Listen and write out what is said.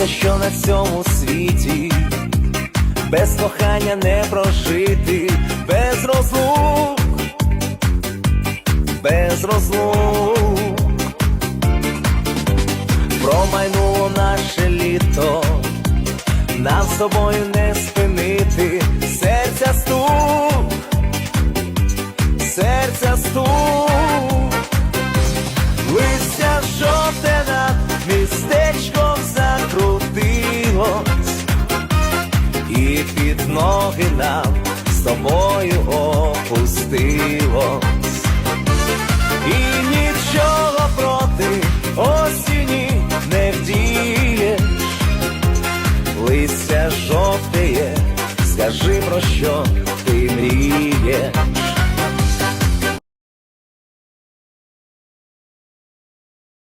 Здається, що на цьому світі без кохання не прожити, без розлук, без розлук. Промайнуло наше літо, нам з тобою не спинити, серця стук, серця стук, і під ноги нам з тобою опустилось, і нічого проти осені не вдієш, листя жовтеє, скажи про що ти мрієш.